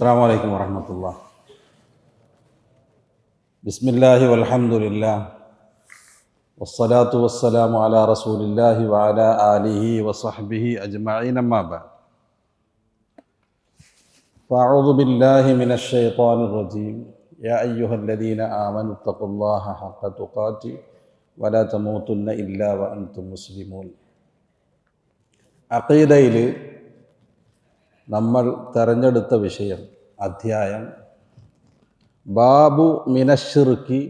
السلام عليكم ورحمة الله بسم الله والحمد لله والصلاة والسلام على رسول الله وعلى آله وصحبه أجمعين ما بعد فأعوذ بالله من الشيطان الرجيم يا أيها الذين آمنوا اتقوا الله حق تقاته ولا تموتن إلا وأنتم مسلمون عقيدة നമ്മൾ തെരഞ്ഞെടുത്ത വിഷയം അധ്യായം. ബാബു മിനഷിർക്കി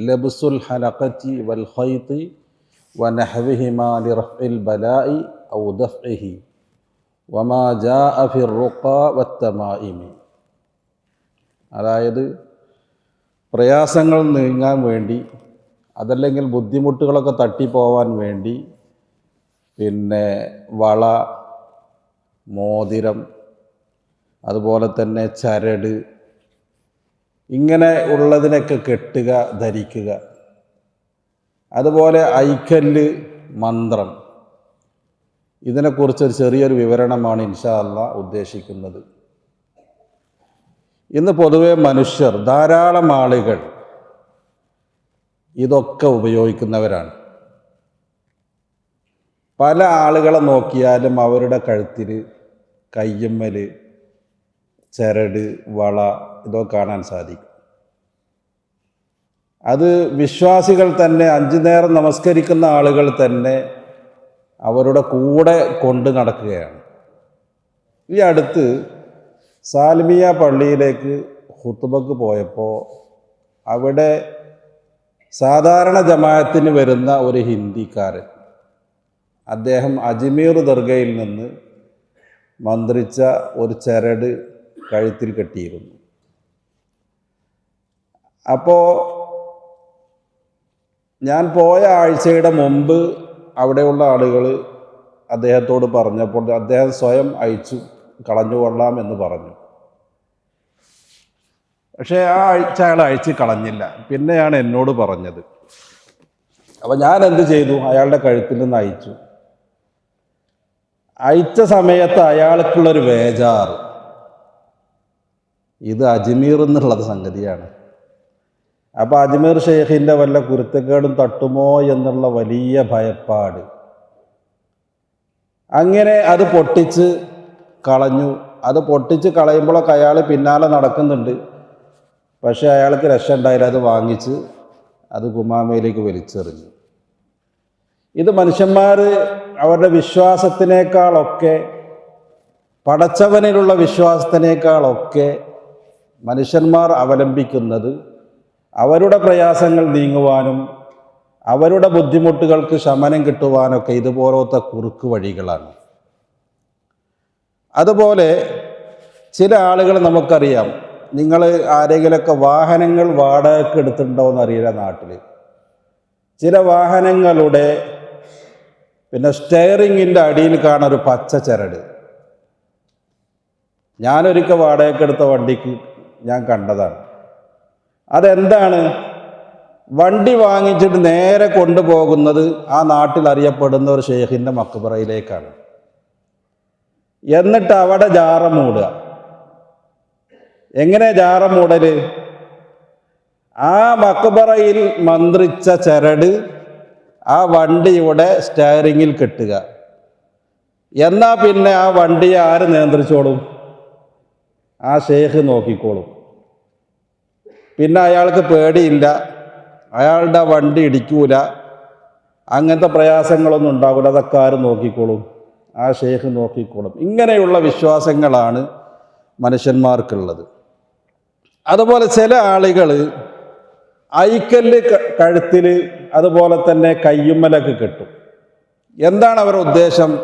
ലബ്സുൽ ഹലഖത്തി വൽ ഖൈത്തി വനഹവിഹിമാ ലിറഫിൽ ബലായി ഔ ദഫ്ഇഹി വമാ ജാഅ ഫി റുഖ വത്തമായിമി അതായത് പ്രയാസങ്ങൾ നീങ്ങാൻ വേണ്ടി അതല്ലെങ്കിൽ ബുദ്ധിമുട്ടുകളൊക്കെ തട്ടിപ്പോവാൻ വേണ്ടി പിന്നെ വള മോതിരം അതുപോലെ തന്നെ ചരട്. ഇങ്ങനെ ഉള്ളതിനൊക്കെ കെട്ടുക ധരിക്കുക. അതുപോലെ ഐക്കല്ല് മന്ത്രം. ഇതിനെക്കുറിച്ചൊരു ചെറിയൊരു വിവരണമാണ് ഇൻഷാ അല്ല ഉദ്ദേശിക്കുന്നത്. ഇന്ന് പൊതുവെ മനുഷ്യർ ധാരാളം ആളുകൾ ഇതൊക്കെ ഉപയോഗിക്കുന്നവരാണ്. പല ആളുകളെ നോക്കിയാലും അവരുടെ കഴുത്തിൽ കയ്യമ്മൽ ചരട് വള ഇതൊക്കെ കാണാൻ സാധിക്കും. അത് വിശ്വാസികൾ തന്നെ അഞ്ചു നേരം നമസ്കരിക്കുന്ന ആളുകൾ തന്നെ അവരുടെ കൂടെ കൊണ്ട് നടക്കുകയാണ്. ഈ അടുത്ത് സാൽമിയ പള്ളിയിലേക്ക് ഹുത്തുബക്ക് പോയപ്പോൾ അവിടെ സാധാരണ ജമാഅത്തിന് വരുന്ന ഒരു ഹിന്ദിക്കാരൻ അദ്ദേഹം അജ്മീർ ദർഗയിൽ നിന്ന് മന്ത്രിച്ച ഒരു ചരട് കഴുത്തിൽ കെട്ടിയിരുന്നു. അപ്പോൾ ഞാൻ പോയ ആഴ്ചയുടെ മുമ്പ് അവിടെയുള്ള ആളുകൾ അദ്ദേഹത്തോട് പറഞ്ഞപ്പോൾ അദ്ദേഹം സ്വയം അയച്ചു കളഞ്ഞുകൊള്ളാം എന്ന് പറഞ്ഞു. പക്ഷേ ആ ആഴ്ച അയാൾ അയച്ച് കളഞ്ഞില്ല. പിന്നെയാണ് എന്നോട് പറഞ്ഞത്. അപ്പോൾ ഞാൻ എന്ത് ചെയ്തു? അയാളുടെ കഴുത്തിൽ നിന്ന് അയച്ചു. അയച്ച സമയത്ത് അയാൾക്കുള്ളൊരു വേജാറ്. ഇത് അജ്മീർ എന്നുള്ളത് സംഗതിയാണ്. അപ്പോൾ അജ്മീർ ഷെയ്ഖിന്റെ വല്ല കുരുത്തക്കേടും തട്ടുമോ എന്നുള്ള വലിയ ഭയപ്പാട്. അങ്ങനെ അത് പൊട്ടിച്ച് കളഞ്ഞു. അത് പൊട്ടിച്ച് കളയുമ്പോഴൊക്കെ അയാൾ പിന്നാലെ നടക്കുന്നുണ്ട്. പക്ഷേ അയാൾക്ക് രക്ഷ ഉണ്ടായില്ല അത് വാങ്ങിച്ച് അത് കുമാമയിലേക്ക് വലിച്ചെറിഞ്ഞു. ഇത് മനുഷ്യന്മാർ അവരുടെ വിശ്വാസത്തിനേക്കാളൊക്കെ പടച്ചവനിലുള്ള വിശ്വാസത്തിനേക്കാളൊക്കെ മനുഷ്യന്മാർ അവലംബിക്കുന്നത് അവരുടെ പ്രയാസങ്ങൾ നീങ്ങുവാനും അവരുടെ ബുദ്ധിമുട്ടുകൾക്ക് ശമനം കിട്ടുവാനൊക്കെ ഇതുപോലത്തെ കുറുക്ക് വഴികളാണ്. അതുപോലെ ചില ആളുകൾ നമുക്കറിയാം നിങ്ങൾ ആരെങ്കിലുമൊക്കെ വാഹനങ്ങൾ വാടകയ്ക്ക് എടുത്തിട്ടുണ്ടോ എന്നറിയില്ല നാട്ടിൽ ചില വാഹനങ്ങളുടെ പിന്നെ സ്റ്റെയറിങ്ങിന്റെ അടിയിൽ കാണൊരു ഒരു പച്ച ചരട് ഞാനൊരിക്കൽ വാടകയ്ക്കെടുത്ത വണ്ടിക്ക് ഞാൻ കണ്ടതാണ്. അതെന്താണ്? വണ്ടി വാങ്ങിച്ചിട്ട് നേരെ കൊണ്ടുപോകുന്നത് ആ നാട്ടിൽ അറിയപ്പെടുന്ന ഒരു ഷെയ്ഖിന്റെ മക്ബറയിലേക്കാണ്. എന്നിട്ട് അവിടെ ജാറ മൂടുക. എങ്ങനെ ജാറ മൂടൽ? ആ മക്ബറയിൽ മന്ത്രിച്ച ചരട് ആ വണ്ടിയുടെ സ്റ്റയറിങ്ങിൽ കെട്ടുക. എന്നാൽ പിന്നെ ആ വണ്ടിയെ ആര് നിയന്ത്രിച്ചോളും? ആ ഷെയ്ഖ് നോക്കിക്കോളും. പിന്നെ അയാൾക്ക് പേടിയില്ല. അയാളുടെ വണ്ടി ഇടിക്കൂല. അങ്ങനത്തെ പ്രയാസങ്ങളൊന്നും ഉണ്ടാകില്ല അതൊക്കെ ആര് നോക്കിക്കോളും? ആ ഷെയ്ഖ് നോക്കിക്കോളും. ഇങ്ങനെയുള്ള വിശ്വാസങ്ങളാണ് മനുഷ്യന്മാർക്കുള്ളത്. അതുപോലെ ചില ആളുകൾ ഐക്കല്ല് കഴുത്തിൽ അതുപോലെ തന്നെ കയ്യുമ്മലൊക്കെ കിട്ടും. എന്താണ് അവരുടെ ഉദ്ദേശം?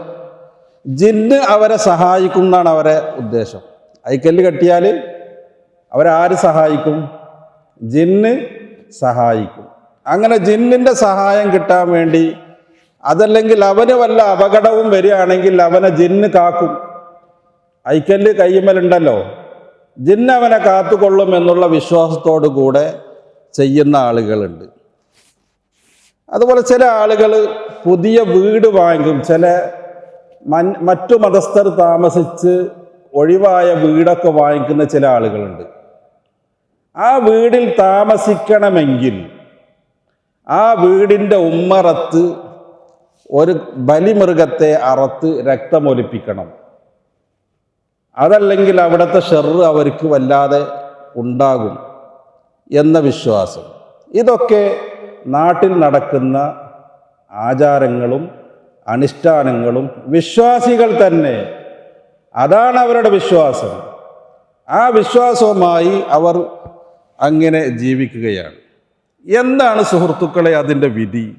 ജിന്ന് അവരെ സഹായിക്കും എന്നാണ് അവരെ ഉദ്ദേശം. ഐക്കല്ല് കെട്ടിയാൽ അവരാര് സഹായിക്കും? ജിന്ന് സഹായിക്കും. അങ്ങനെ ജിന്നിന്റെ സഹായം കിട്ടാൻ വേണ്ടി അതല്ലെങ്കിൽ അവന് വല്ല അപകടവും വരികയാണെങ്കിൽ അവനെ ജിന്ന് കാക്കും. ഐക്കല്ല് കയ്യുമ്മലുണ്ടല്ലോ. ജിന്ന് അവനെ കാത്തുകൊള്ളും എന്നുള്ള വിശ്വാസത്തോടു കൂടെ ചെയ്യുന്ന ആളുകളുണ്ട്. അതുപോലെ ചില ആളുകൾ പുതിയ വീട് വാങ്ങിക്കും. ചില മറ്റു മതസ്ഥർ താമസിച്ച് ഒഴിവായ വീടൊക്കെ വാങ്ങിക്കുന്ന ചില ആളുകളുണ്ട്. ആ വീടിൽ താമസിക്കണമെങ്കിൽ ആ വീടിന്റെ ഉമ്മറത്ത് ഒരു ബലിമൃഗത്തെ അറത്ത് രക്തമൊലിപ്പിക്കണം. അതല്ലെങ്കിൽ അവിടുത്തെ ഷെറ് അവർക്ക് വല്ലാതെ ഉണ്ടാകും എന്ന വിശ്വാസം. ഇതൊക്കെ നാട്ടിൽ നടക്കുന്ന ആചാരങ്ങളും അനുഷ്ഠാനങ്ങളും വിശ്വാസികൾ തന്നെ അതാണ് അവരുടെ വിശ്വാസം. ആ വിശ്വാസവുമായി അവർ അങ്ങനെ ജീവിക്കുകയാണ്. എന്താണ് സുഹൃത്തുക്കളെ അതിന്റെ വിധി?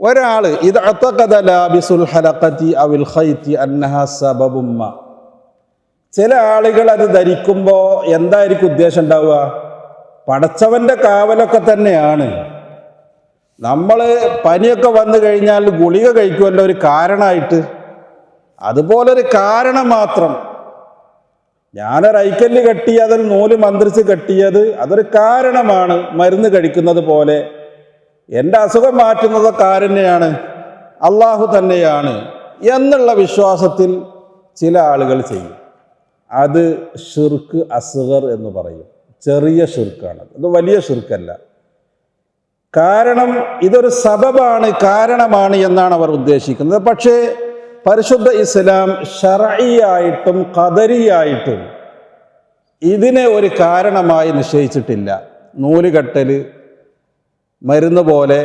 ഒരാൾ ഇത് അത്തകഥ ലാബിസുൽ ഹലഖത്തി അവിൽ ഹൈത്തി അന്നഹ സബബുമ്മ. ചില ആളുകൾ അത് ധരിക്കുമ്പോൾ എന്തായിരിക്കും ഉദ്ദേശം ഉണ്ടാവുക? പടച്ചവന്റെ കാവലൊക്കെ തന്നെയാണ്. നമ്മൾ പനിയൊക്കെ വന്നു കഴിഞ്ഞാൽ ഗുളിക കഴിക്കുമല്ലോ ഒരു കാരണമായിട്ട്. അതുപോലൊരു കാരണം മാത്രം. ഞാനൊരു ഐക്കല്ല് കെട്ടി അതിൽ നൂൽ മന്ത്രിച്ച് കെട്ടിയത് അതൊരു കാരണമാണ് മരുന്ന് കഴിക്കുന്നത് പോലെ. എന്റെ അസുഖം മാറ്റുന്നത് കാരുണ്യാണ് അള്ളാഹു തന്നെയാണ് എന്നുള്ള വിശ്വാസത്തിൽ ചില ആളുകൾ ചെയ്യും. അത് ഷിർക്ക് അസുഖർ എന്ന് പറയും. ചെറിയ ഷിർക്കാണ്. അത് വലിയ ഷിർക്കല്ല. കാരണം ഇതൊരു സബബാണ് കാരണമാണ് എന്നാണ് അവർ ഉദ്ദേശിക്കുന്നത്. പക്ഷേ പരിശുദ്ധ ഇസ്ലാം ഷറയിയായിട്ടും കദരിയായിട്ടും ഇതിനെ ഒരു കാരണമായി നിശ്ചയിച്ചിട്ടില്ല. നൂൽ കെട്ടൽ മരുന്ന് പോലെ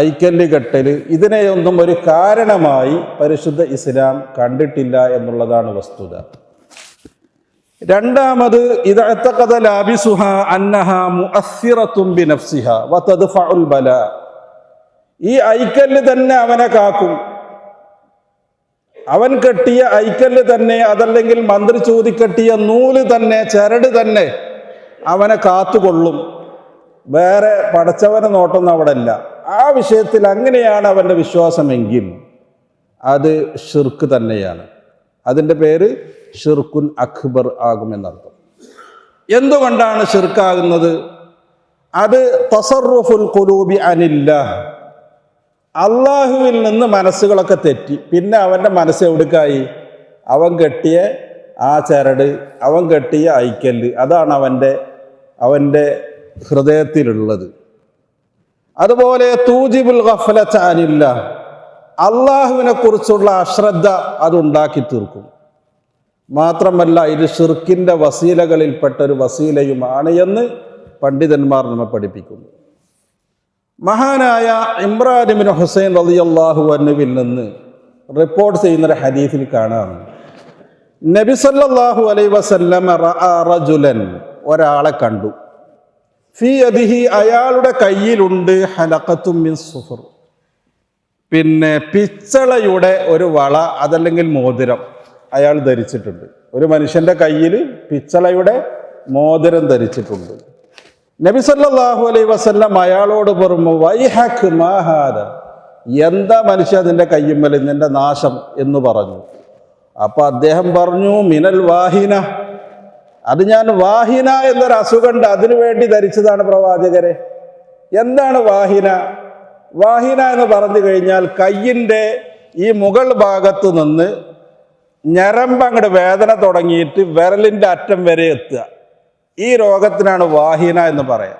ഐക്കല്ല് കെട്ടൽ ഇതിനെയൊന്നും ഒരു കാരണമായി പരിശുദ്ധ ഇസ്ലാം കണ്ടിട്ടില്ല എന്നുള്ളതാണ് വസ്തുത. രണ്ടാമത് ഇത് ലാബിസുഹ അന്നഹ മുഅസ്സിറത്തും ബിനഫ്സിഹ വതദ്ഫഉൽ ബല. ഈ ഐക്കല്ല് തന്നെ അവനെ കാക്കും. അവൻ കെട്ടിയ ഐക്കല്ല് തന്നെ അതല്ലെങ്കിൽ മന്ത്രി ചൂതി കെട്ടിയ നൂൽ തന്നെ ചരട് തന്നെ അവനെ കാത്തുകൊള്ളും. വേറെ പടച്ചവനെ നോട്ടൊന്നും അവിടെ ഇല്ല ആ വിഷയത്തിൽ അങ്ങനെയാണ് അവന്റെ വിശ്വാസമെങ്കിൽ അത് ഷിർക്ക് തന്നെയാണ്. അതിന്റെ പേര് ഷിർക്കുൻ അക്ബർ ആകുമെന്നർത്ഥം എന്തുകൊണ്ടാണ് ഷിർക്കാകുന്നത്? അത് തസറുഫുൽ കുലൂബി അനില്ല അള്ളാഹുവിൽ നിന്ന് മനസ്സുകളൊക്കെ തെറ്റി. പിന്നെ അവന്റെ മനസ്സ് എവിടേക്കായി? അവൻ കെട്ടിയ ആ ചരട് അവൻ കെട്ടിയ ഐക്കല്ല് അതാണ് അവന്റെ അവന്റെ ഹൃദയത്തിലുള്ളത്. അതുപോലെ തൂജിബുൽ ഗഫലത്താനില്ല അള്ളാഹുവിനെ കുറിച്ചുള്ള അശ്രദ്ധ അത് ഉണ്ടാക്കി തീർക്കും. മാത്രമല്ല ഇത് ഷിർക്കിന്റെ വസീലകളിൽപ്പെട്ട ഒരു വസീലയുമാണ് എന്ന് പണ്ഡിതന്മാർ നമ്മെ പഠിപ്പിക്കുന്നു. മഹാനായ ഇമ്രാനിബിൻ ഹുസൈൻ റളിയല്ലാഹു അന്നുവിൽ നിന്ന് റിപ്പോർട്ട് ചെയ്യുന്നൊരു ഹദീഫിൽ കാണാം. നബി സല്ലല്ലാഹു അലൈഹി വസല്ലം റഅ റജുലൻ ഒരാളെ കണ്ടു. ഫി അദിഹി അയാളുടെ കയ്യിലുണ്ട് ഹലക്കത്തും മിൻ സുഫർ. പിന്നെ പിച്ചളയുടെ ഒരു വള അതല്ലെങ്കിൽ മോതിരം അയാൾ ധരിച്ചിട്ടുണ്ട്. ഒരു മനുഷ്യന്റെ കയ്യിൽ പിച്ചളയുടെ മോതിരം ധരിച്ചിട്ടുണ്ട്. നബി സല്ലല്ലാഹു അലൈഹി വസല്ലം അയാളോട് പറഞ്ഞു വൈഹക്ക് മഹാദ എന്താ മനുഷ്യ നിന്റെ കയ്യുമ്മൽ നിന്റെ നാശം? എന്ന് പറഞ്ഞു. അപ്പൊ അദ്ദേഹം പറഞ്ഞു മിനൽ വാഹിന. അത് ഞാൻ വാഹിന എന്നൊരു അസുഖമുണ്ട് അതിനു വേണ്ടി ധരിച്ചതാണ് പ്രവാചകരെ. എന്താണ് വാഹിന? വാഹിന എന്ന് പറഞ്ഞു കഴിഞ്ഞാൽ കയ്യിന്റെ ഈ മുകൾ ഭാഗത്ത് നിന്ന് ഞരമ്പ് അങ്ങോട്ട് വേദന തുടങ്ങിയിട്ട് വിരലിന്റെ അറ്റം വരെ എത്തുക. ഈ രോഗത്തിനാണ് വാഹിന എന്ന് പറയാം.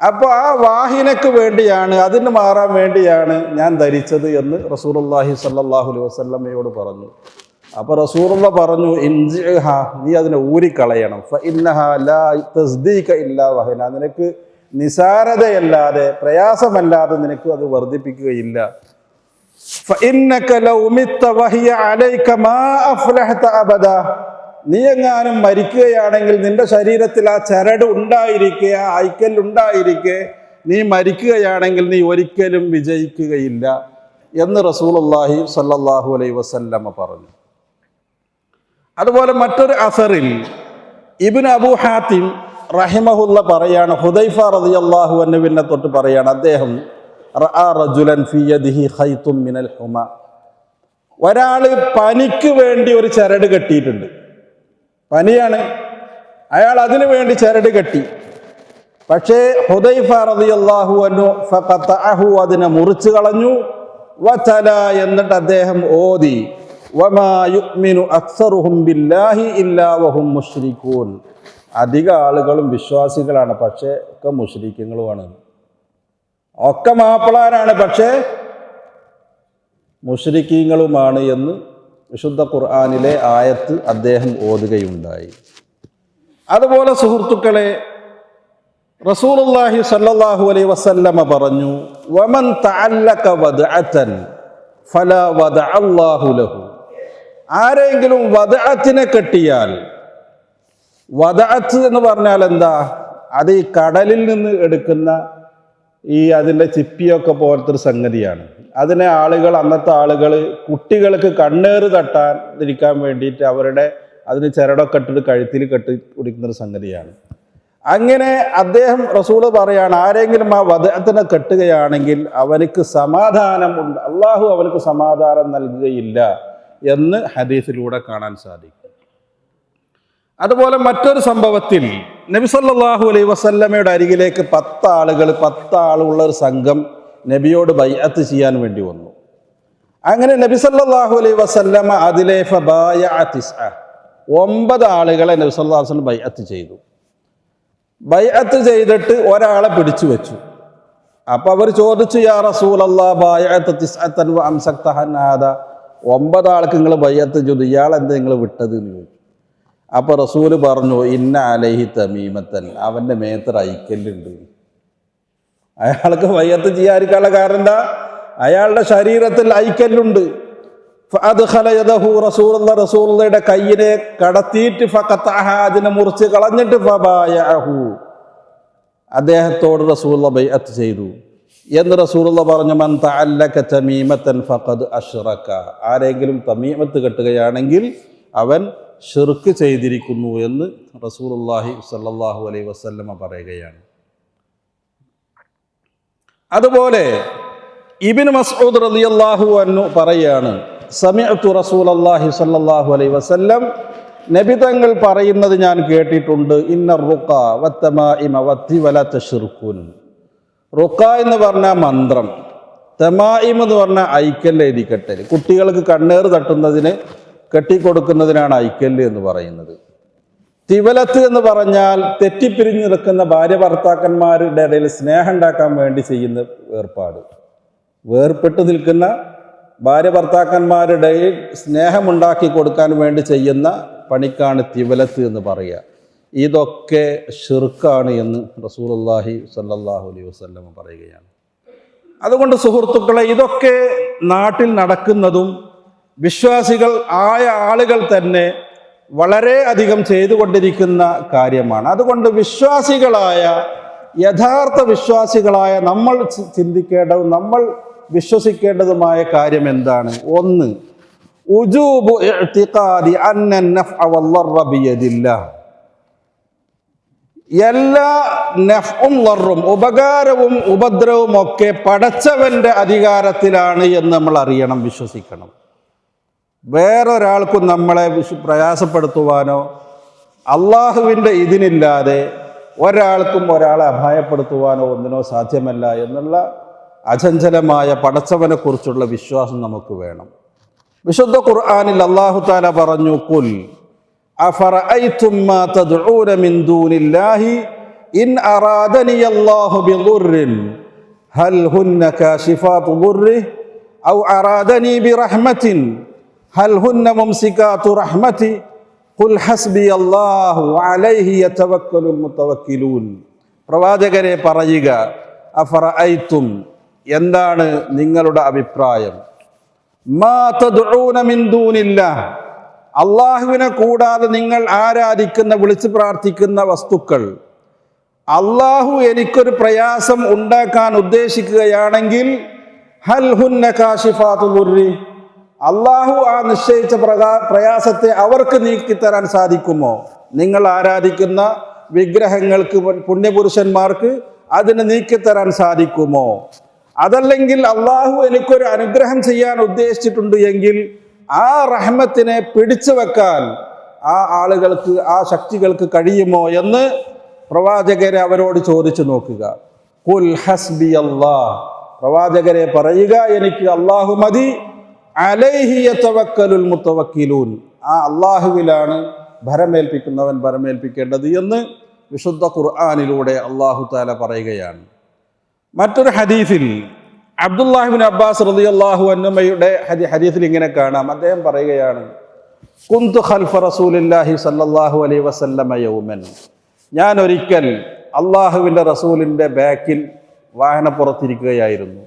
അപ്പോൾ ആ വാഹിനക്ക് വേണ്ടിയാണ് അതിന് മാറാൻ വേണ്ടിയാണ് ഞാൻ ധരിച്ചത് എന്ന് റസൂറുല്ലാഹി സല്ലാഹു അലൈഹി വസ്ല്ലമ്മയോട് പറഞ്ഞു. അപ്പോൾ റസൂറുള്ള പറഞ്ഞു ഇൻജിഹ നീ അതിനെ ഊരിക്കളയണം. ഇല്ലാ വഹന. നിനക്ക് നിസാരതയല്ലാതെ പ്രയാസമല്ലാതെ നിനക്ക് അത് വർദ്ധിപ്പിക്കുകയില്ല. ഫഇന്നക ലൗമിത്ത വഹിയ അലൈക മാ അഫ്ലഹത അബദ. നീ എങ്ങാനും മരിക്കുകയാണെങ്കിൽ നിന്റെ ശരീരത്തിൽ ആ ചരട് ഉണ്ടായിരിക്കെ ആ ഐക്കൽ ഉണ്ടായിരിക്കെ. നീ മരിക്കുകയാണെങ്കിൽ നീ ഒരിക്കലും വിജയിക്കുകയില്ല എന്ന് റസൂലുള്ളാഹി സല്ലാഹു അലൈ വസല്ലമ്മ പറഞ്ഞു. അതുപോലെ മറ്റൊരു അസറിൽ ഇബിൻ അബു ഹാത്തിം റഹിമഹുല്ല പറയാണ് ഹുദൈഫ റതി അള്ളാഹു അന്നുവിനെ തൊട്ട് പറയാണ് അദ്ദേഹം റജുലൻ മിനൽ ഹുമ. ഒരാൾ പനിക്ക് വേണ്ടി ഒരു ചരട് കെട്ടിയിട്ടുണ്ട്. പനിയാണ്. അയാൾ അതിനു വേണ്ടി ചരട് കെട്ടി. പക്ഷേ ഹുദൈഫ റളിയല്ലാഹു അൻഹു ഫഖതഅഹു അതിനെ മുറിച്ചു കളഞ്ഞു. വതല എന്നിട്ട് അദ്ദേഹം ഓതി വമാ യുഅ്മിനു അക്സറുഹും ബില്ലാഹി ഇല്ലാ വഹും മുശ്രിക്കൂൻ അധിക ആളുകളും വിശ്വാസികളാണ് പക്ഷേ ഒക്കെ മുശ്രിക്കങ്ങളുമാണ് ഒക്കെ മാപ്പിളാരാണ് പക്ഷേ മുശ്രിക്കീങ്ങളുമാണ് എന്ന് വിശുദ്ധ ഖുർആാനിലെ ആയത്ത് അദ്ദേഹം ഓതുകയുണ്ടായി. അതുപോലെ സുഹൃത്തുക്കളെ റസൂലുള്ളാഹി സല്ലല്ലാഹു അലൈഹി വസല്ലമ പറഞ്ഞു വമൻ തഅല്ലക വദ്അതൻ ലഹു. ആരെങ്കിലും വദഅത്തിനെ കെട്ടിയാൽ വദഅത്ത് എന്ന് പറഞ്ഞാൽ എന്താ? അത് ഈ കടലിൽ നിന്ന് എടുക്കുന്ന ഈ അതിന്റെ ചിപ്പിയൊക്കെ പോലത്തെ ഒരു സംഗതിയാണ്. അതിനെ ആളുകൾ അന്നത്തെ ആളുകൾ കുട്ടികൾക്ക് കണ്ണേറ് തട്ടാൻ ഇരിക്കാൻ വേണ്ടിയിട്ട് അവരുടെ അതിന് ചിരടൊക്കെ ഇട്ടിട്ട് കഴുത്തിൽ കെട്ടി കുടിക്കുന്ന ഒരു സംഗതിയാണ്. അങ്ങനെ അദ്ദേഹം റസൂൾ പറയാണ് ആരെങ്കിലും ആ വധത്തിനെ കെട്ടുകയാണെങ്കിൽ അവനക്ക് സമാധാനം ഉണ്ട് അള്ളാഹു അവനക്ക് സമാധാനം നൽകുകയില്ല എന്ന് ഹദീസിലൂടെ കാണാൻ സാധിക്കും. അതുപോലെ മറ്റൊരു സംഭവത്തിൽ നബിസല്ലാഹു അലൈ വസല്ലമയുടെ അരികിലേക്ക് പത്ത് ആളുകൾ പത്ത് ആളുള്ള ഒരു സംഘം നബിയോട് ബൈഅത്ത് ചെയ്യാൻ വേണ്ടി വന്നു. അങ്ങനെ നബി സല്ലാഹു അലൈ വസല്ലമ അതിലെ. ഒമ്പത് ആളുകളെ നബി സല്ലാ വസ്ലം ബൈഅത്ത് ചെയ്തു. ബൈഅത്ത് ചെയ്തിട്ട് ഒരാളെ പിടിച്ചു വെച്ചു. അപ്പൊ അവർ ചോദിച്ചു യാ റസൂലല്ലാ ബായഅത്ത് തിസ്അത്തൻ വ അംസക്തഹൻ ഹാദ. ഒമ്പത് ആൾക്ക് നിങ്ങൾ ബൈഅത്ത് ചെയ്തു ഇയാൾ എന്താ നിങ്ങൾ വിട്ടത്? എന്ന് ചോദിച്ചു. അപ്പൊ റസൂൽ പറഞ്ഞു ഇന്ന അലഹി തമീമത്തൻ അവന്റെ മേത്തർ ഐക്കല്ലുണ്ട് അയാൾക്ക് വയ്യത്ത് ചെയ്യാതിരിക്കാനുള്ള കാരണം എന്താ? അയാളുടെ ശരീരത്തിൽ ഐക്കല്ലുണ്ട് റസൂലുള്ള റസൂലുള്ളയുടെ കയ്യിനെ കടത്തിയിട്ട് അതിനെ മുറിച്ച് കളഞ്ഞിട്ട് അദ്ദേഹത്തോട് റസൂലുള്ള ബൈഅത്ത് ചെയ്തു. എന്ന് റസൂലുള്ള പറഞ്ഞു മൻ തഅല്ലക തമീമത്തൻ ഫഖദ് അഷ്റക. ആരെങ്കിലും തമീമത്ത് കെട്ടുകയാണെങ്കിൽ അവൻ ഷിർക്ക് ചെയ്തിരിക്കുന്നു എന്ന് റസൂലുള്ളാഹി സ്വല്ലല്ലാഹു അലൈഹി വസല്ലമ പറയുകയാണ്. അതുപോലെ ഇബിൻ മസ്ഊദ് റളിയല്ലാഹു അൻഹു പറയാണ് സമയത്തു റസൂൽ അള്ളാഹി സ്വല്ലല്ലാഹു അലൈഹി വസല്ലം നബി തങ്ങൾ പറയുന്നത് ഞാൻ കേട്ടിട്ടുണ്ട് ഇന്ന റുക്ക വത്തമാഇമ വത്തി റുക്ക എന്ന് പറഞ്ഞ മന്ത്രം തമായിം എന്ന് പറഞ്ഞ ഐക്കല്ല് എഴുതിക്കെട്ടൽ കുട്ടികൾക്ക് കണ്ണേറ് തട്ടുന്നതിന് കെട്ടിക്കൊടുക്കുന്നതിനാണ് ഐക്കല്ല് എന്ന് പറയുന്നത്. തിവലത്ത് എന്ന് പറഞ്ഞാൽ തെറ്റിപ്പിരിഞ്ഞു നിൽക്കുന്ന ഭാര്യ ഭർത്താക്കന്മാരുടെ ഇടയിൽ സ്നേഹം ഉണ്ടാക്കാൻ വേണ്ടി ചെയ്യുന്ന ഏർപ്പാട് വേർപെട്ട് നിൽക്കുന്ന ഭാര്യ ഭർത്താക്കന്മാരുടെ സ്നേഹമുണ്ടാക്കി കൊടുക്കാൻ വേണ്ടി ചെയ്യുന്ന പണിക്കാണ് തിവലത്ത് എന്ന് പറയുക. ഇതൊക്കെ ഷിർക്കാണ് എന്ന് റസൂലുള്ളാഹി സല്ലാഹു അലൈഹി വസല്ലം പറയുകയാണ്. അതുകൊണ്ട് സുഹൃത്തുക്കളെ ഇതൊക്കെ നാട്ടിൽ നടക്കുന്നതും വിശ്വാസികൾ ആയ ആളുകൾ തന്നെ വളരെ അധികം ചെയ്തുകൊണ്ടിരിക്കുന്ന കാര്യമാണ്. അതുകൊണ്ട് വിശ്വാസികളായ യഥാർത്ഥ വിശ്വാസികളായ നമ്മൾ ചിന്തിക്കേണ്ടതും നമ്മൾ വിശ്വസിക്കേണ്ടതുമായ കാര്യം എന്താണ്? ഒന്ന് ഉജൂബു എല്ലാ നഫും ലറും ഉപകാരവും ഉപദ്രവും ഒക്കെ പടച്ചവന്റെ അധികാരത്തിലാണ് എന്ന് നമ്മൾ അറിയണം വിശ്വസിക്കണം. വേറൊരാൾക്കും നമ്മളെ വിശു പ്രയാസപ്പെടുത്തുവാനോ അള്ളാഹുവിൻ്റെ ഇതിനില്ലാതെ ഒരാൾക്കും ഒരാളെ അപായപ്പെടുത്തുവാനോ ഒന്നിനോ സാധ്യമല്ല എന്നുള്ള അചഞ്ചലമായ പടച്ചവനെ കുറിച്ചുള്ള വിശ്വാസം നമുക്ക് വേണം വിശുദ്ധ ഖുർആനിൽ അള്ളാഹു താല പറഞ്ഞു കുൽ أفرأيتم ما تدعون من دون الله إن أرادني الله بضر هل هن كاشفات ضره أو أرادني برحمة هل هن ممسكات رحمتي قل حسبي الله وعليه يتوكل المتوكلون പ്രവാചകരെ പറയുക അഫറഅയ്തും എന്താണ് നിങ്ങളുടെ അഭിപ്രായം മാ തദ്ഊന മിൻ ദൂനില്ലാഹ് അള്ളാഹുവിനെ കൂടാതെ നിങ്ങൾ ആരാധിക്കുന്ന വിളിച്ചു പ്രാർത്ഥിക്കുന്ന വസ്തുക്കൾ അള്ളാഹു എനിക്കൊരു പ്രയാസം ഉണ്ടാക്കാൻ ഉദ്ദേശിക്കുകയാണെങ്കിൽ ഹൽ ഹുന്ന കാശിഫാത്തു ദുർരി അള്ളാഹു ആ നിശ്ചയിച്ച പ്രകാ പ്രയാസത്തെ അവർക്ക് നീക്കിത്തരാൻ സാധിക്കുമോ? നിങ്ങൾ ആരാധിക്കുന്ന വിഗ്രഹങ്ങൾക്ക് പുണ്യ- പുണ്യപുരുഷന്മാർക്ക് അതിന് നീക്കിത്തരാൻ സാധിക്കുമോ? അതല്ലെങ്കിൽ അള്ളാഹു എനിക്കൊരു അനുഗ്രഹം ചെയ്യാൻ ഉദ്ദേശിച്ചിട്ടുണ്ട് എങ്കിൽ ആ റഹ്മത്തിനെ പിടിച്ചു വെക്കാൻ ആ ആളുകൾക്ക് ആ ശക്തികൾക്ക് കഴിയുമോ എന്ന് പ്രവാചകരെ അവരോട് ചോദിച്ചു നോക്കുക. കുൽ ഹസ്ബി അള്ളാഹ് പ്രവാചകരെ പറയുക എനിക്ക് അള്ളാഹു മതി. അലൈഹി യതവക്കലുൽ മുത്തവക്കിലൂൻ. ആ അള്ളാഹുവിലാണ് ഭരമേൽപ്പിക്കുന്നവൻ ഭരമേൽപ്പിക്കേണ്ടത് എന്ന് വിശുദ്ധ ഖുർആാനിലൂടെ അള്ളാഹു താല പറയുകയാണ്. മറ്റൊരു ഹദീഫിൽ അബ്ദുല്ലാഹിബിൻ അബ്ബാസ് റതി അള്ളാഹു അന്നമ്മയുടെ ഹരി ഹരീഫിൽ ഇങ്ങനെ കാണാം. അദ്ദേഹം പറയുകയാണ് കുന്തു ഖൽഫ റസൂലില്ലാഹി സല്ലല്ലാഹു അലൈഹി വസല്ലമ യൗമൻ. ഞാൻ ഒരിക്കൽ അള്ളാഹുവിന്റെ റസൂലിന്റെ ബാക്കിൽ വാഹനപ്പുറത്തിരിക്കുകയായിരുന്നു.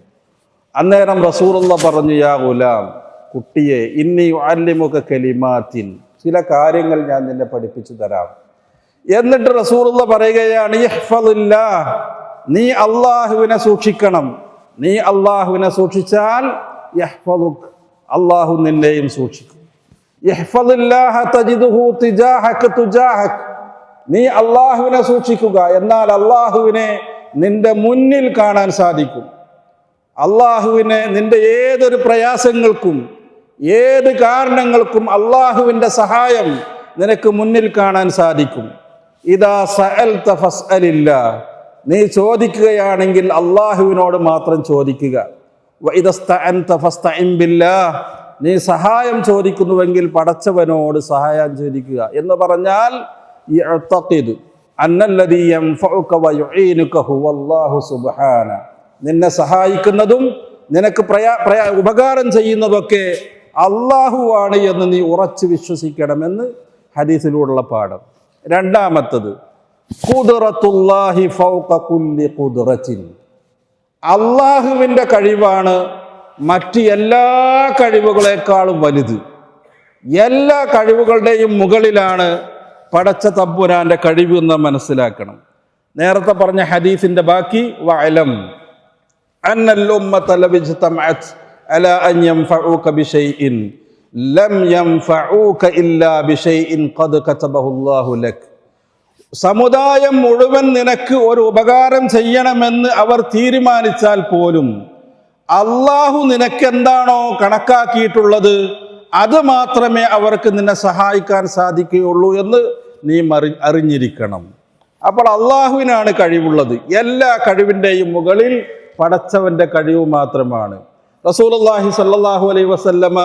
അന്നേരം റസൂലുള്ള പറഞ്ഞു യാ ഗുലാം കുട്ടിയെ ഇന്നി അല്ലിമുഖ കലിമാത്തിൻ ചില കാര്യങ്ങൾ ഞാൻ നിന്നെ പഠിപ്പിച്ചു തരാം. എന്നിട്ട് റസൂലുള്ള പറയുകയാണ് നീ അള്ളാഹുവിനെ സൂക്ഷിക്കണം. നീ അള്ളാഹുവിനെ സൂക്ഷിച്ചാൽ അള്ളാഹു നിന്നെയും സൂക്ഷിക്കും. നീ അള്ളാഹുവിനെ സൂക്ഷിക്കുക എന്നാൽ അള്ളാഹുവിനെ നിന്റെ മുന്നിൽ കാണാൻ സാധിക്കും. അള്ളാഹുവിനെ നിന്റെ ഏതൊരു പ്രയാസങ്ങൾക്കും ഏത് കാരണങ്ങൾക്കും അള്ളാഹുവിന്റെ സഹായം നിനക്ക് മുന്നിൽ കാണാൻ സാധിക്കും. ഇതാ സഅൽത ഫസ്അലില്ല. നീ ചോദിക്കുകയാണെങ്കിൽ അള്ളാഹുവിനോട് മാത്രം ചോദിക്കുക. നീ സഹായം ചോദിക്കുന്നുവെങ്കിൽ പടച്ചവനോട് സഹായം ചോദിക്കുക. എന്ന് പറഞ്ഞാൽ അന്നല്ലതീയം യൻഫഉക വയുഈനുക ഹുവല്ലാഹു സുബ്ഹാന. നിന്നെ സഹായിക്കുന്നതും നിനക്ക് പ്രയാ പ്രയാ ഉപകാരം ചെയ്യുന്നതൊക്കെ അള്ളാഹുവാണ് എന്ന് നീ ഉറച്ചു വിശ്വസിക്കണമെന്ന് ഹദീസിലൂടെയുള്ള പാഠം. രണ്ടാമത്തത് കുതിറത്തുല്ലാഹി ഫൗക കുല്ലി കുതിറച്ചിൻ അള്ളാഹുവിന്റെ കഴിവാണ് മറ്റ് എല്ലാ കഴിവുകളെക്കാളും വലുത്. എല്ലാ കഴിവുകളുടെയും മുകളിലാണ് പടച്ച തമ്പുരാന്റെ കഴിവ് എന്ന് മനസ്സിലാക്കണം. നേരത്തെ പറഞ്ഞ ഹദീസിന്റെ ബാക്കി വഅലം. أن الأمة لو اجتمعت على أن ينفعوك بشيء لم ينفعوك إلا بشيء قد كتبه الله لك സമുദായം മുഴുവൻ നിനക്ക് ഒരു ഉപകാരം ചെയ്യണമെന്ന് അവർ തീരുമാനിച്ചാൽ പോലും അള്ളാഹു നിനക്ക് എന്താണോ കണക്കാക്കിയിട്ടുള്ളത് അത് മാത്രമേ അവർക്ക് നിന്നെ സഹായിക്കാൻ സാധിക്കുകയുള്ളൂ എന്ന് നീ മറി അറിഞ്ഞിരിക്കണം അപ്പോൾ അള്ളാഹുവിനാണ് കഴിവുള്ളത് എല്ലാ കഴിവിൻ്റെയും മുകളിൽ പടച്ചവന്റെ കഴിവ് മാത്രമാണ്. റസൂലുള്ളാഹി സല്ലല്ലാഹു അലൈഹി വസല്ലമ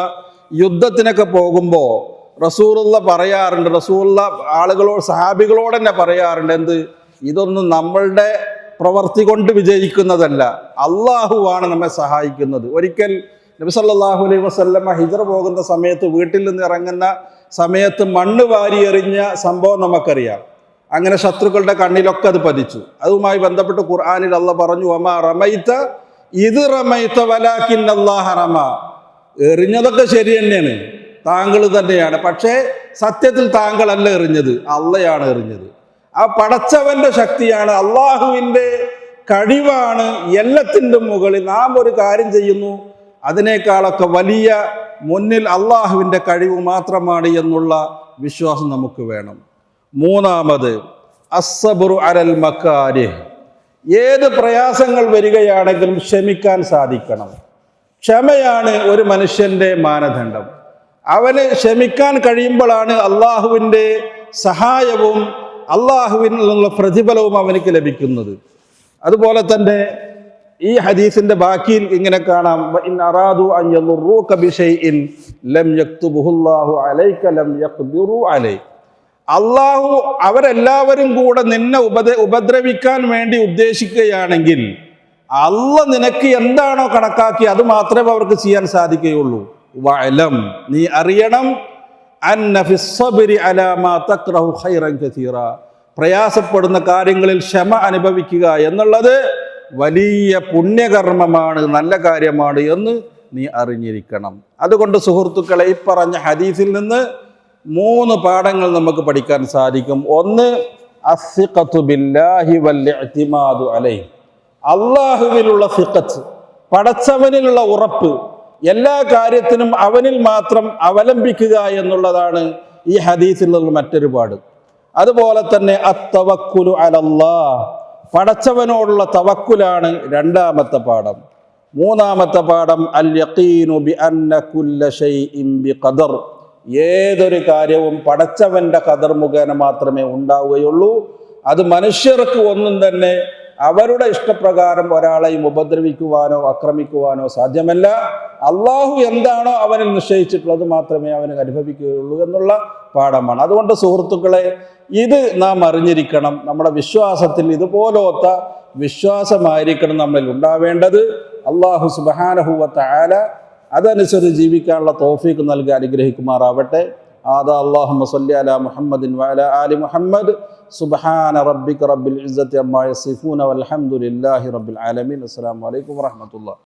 യുദ്ധത്തിനൊക്കെ പോകുമ്പോൾ റസൂലുള്ള പറയാറുണ്ട് റസൂലുള്ള ആളുകളോട് സഹാബികളോട് തന്നെ പറയാറുണ്ട് എന്ത്? ഇതൊന്നും നമ്മളുടെ പ്രവർത്തി കൊണ്ട് വിജയിക്കുന്നതല്ല. അള്ളാഹുവാണ് നമ്മെ സഹായിക്കുന്നത്. ഒരിക്കൽ നബി സല്ലല്ലാഹു അലൈഹി വസല്ലമ ഹിജറ പോകുന്ന സമയത്ത് വീട്ടിൽ നിന്ന് ഇറങ്ങുന്ന സമയത്ത് മണ്ണ് വാരി എറിഞ്ഞ സംഭവം നമുക്കറിയാം. അങ്ങനെ ശത്രുക്കളുടെ കണ്ണിലൊക്കെ അത് പതിച്ചു. അതുമായി ബന്ധപ്പെട്ട് ഖുർആാനിൽ അല്ല പറഞ്ഞു അമ റമൈത്ത ഇത് റമൈത്ത വലാക്കിൻ അള്ളാഹ റമ. എറിഞ്ഞതൊക്കെ ശരി തന്നെയാണ്. താങ്കൾ തന്നെയാണ്. പക്ഷേ സത്യത്തിൽ താങ്കളല്ല എറിഞ്ഞത്. അള്ളയാണ് എറിഞ്ഞത്. ആ പടച്ചവന്റെ ശക്തിയാണ് അള്ളാഹുവിന്റെ കഴിവാണ് എല്ലാത്തിന്റെ മുകളിൽ നാം ഒരു കാര്യം ചെയ്യുന്നു. അതിനേക്കാളൊക്കെ വലിയ മുന്നിൽ അള്ളാഹുവിന്റെ കഴിവ് മാത്രമാണ് എന്നുള്ള വിശ്വാസം നമുക്ക് വേണം. മൂന്നാമത് അസബുറു അരൽ മക്കാരി ഏത് പ്രയാസങ്ങൾ വരികയാണെങ്കിലും ക്ഷമിക്കാൻ സാധിക്കണം. ക്ഷമയാണ് ഒരു മനുഷ്യന്റെ മാനദണ്ഡം. അവന് ക്ഷമിക്കാൻ കഴിയുമ്പോഴാണ് അള്ളാഹുവിന്റെ സഹായവും അള്ളാഹുവിൽ നിന്നുള്ള പ്രതിഫലവും അവനിക്ക് ലഭിക്കുന്നത്. അതുപോലെ തന്നെ ഈ ഹദീസിന്റെ ബാക്കിയിൽ ഇങ്ങനെ കാണാം "വ ഇൻ അറാദു അൻ യദുറൂക ബിശൈഇൻ ലം അലൈക ലം യഖ്ദിറു അലൈ. അള്ളാഹു അവരെല്ലാവരും കൂടെ നിന്നെ ഉപദ ഉപദ്രവിക്കാൻ വേണ്ടി ഉദ്ദേശിക്കുകയാണെങ്കിൽ അല്ല നിനക്ക് എന്താണോ കണക്കാക്കി അത് മാത്രമേ അവർക്ക് ചെയ്യാൻ സാധിക്കുകയുള്ളൂ. വഅലം. നീ അറിയണം. പ്രയാസപ്പെടുന്ന കാര്യങ്ങളിൽ ക്ഷമ അനുഭവിക്കുക എന്നുള്ളത് വലിയ പുണ്യകർമ്മമാണ് നല്ല കാര്യമാണ് എന്ന് നീ അറിഞ്ഞിരിക്കണം. അതുകൊണ്ട് സുഹൃത്തുക്കളെ ഈ പറഞ്ഞ ഹദീസിൽ നിന്ന് മൂന്ന് പാഠങ്ങൾ നമുക്ക് പഠിക്കാൻ സാധിക്കും. ഒന്ന് ബില്ലാഹി അള്ളാഹുവിലുള്ള സിഖത്ത് പടച്ചവനിലുള്ള ഉറപ്പ് എല്ലാ കാര്യത്തിനും അവനിൽ മാത്രം അവലംബിക്കുക എന്നുള്ളതാണ് ഈ ഹദീസിൽ നിന്നുള്ള മറ്റൊരു പാട് അതുപോലെ തന്നെ അത്തവക്കുലു അലല്ലാ പടച്ചവനോടുള്ള തവക്കുലാണ് രണ്ടാമത്തെ പാഠം. മൂന്നാമത്തെ പാഠം അൽ യഖീനു ബി അന്ന കുല്ല ഷൈഇൻ ബി ഖദർ. ഏതൊരു കാര്യവും പടച്ചവന്റെ കതർ മുഖേന മാത്രമേ ഉണ്ടാവുകയുള്ളൂ. അത് മനുഷ്യർക്ക് ഒന്നും തന്നെ അവരുടെ ഇഷ്ടപ്രകാരം ഒരാളെയും ഉപദ്രവിക്കുവാനോ ആക്രമിക്കുവാനോ സാധ്യമല്ല. അള്ളാഹു എന്താണോ അവനിൽ നിശ്ചയിച്ചിട്ടുള്ളത് മാത്രമേ അവന് അനുഭവിക്കുകയുള്ളൂ എന്നുള്ള പാഠമാണ്. അതുകൊണ്ട് സുഹൃത്തുക്കളെ ഇത് നാം അറിഞ്ഞിരിക്കണം. നമ്മുടെ വിശ്വാസത്തിൽ ഇതുപോലത്തെ വിശ്വാസമായിരിക്കണം നമ്മളിൽ ഉണ്ടാവേണ്ടത്. അള്ളാഹു സുബാനഹുവത്ത ആല അതനുസരിച്ച് ജീവിക്കാനുള്ള തോഫീക്ക് നൽകി അനുഗ്രഹിക്കുമാറാവട്ടെ. ആദാ അള്ളാഹു സല്ലി അല മുഹമ്മദിൻ വഅല ആലി മുഹമ്മദ്. സുബ്ഹാന റബ്ബിക റബ്ബിൽ ഇസ്സത്തി അമ്മാ യസിഫൂന വൽഹംദുലില്ലാഹി റബ്ബിൽ ആലമീൻ. അസ്സലാമു അലൈക്കും വറഹ്മത്തുള്ളാഹി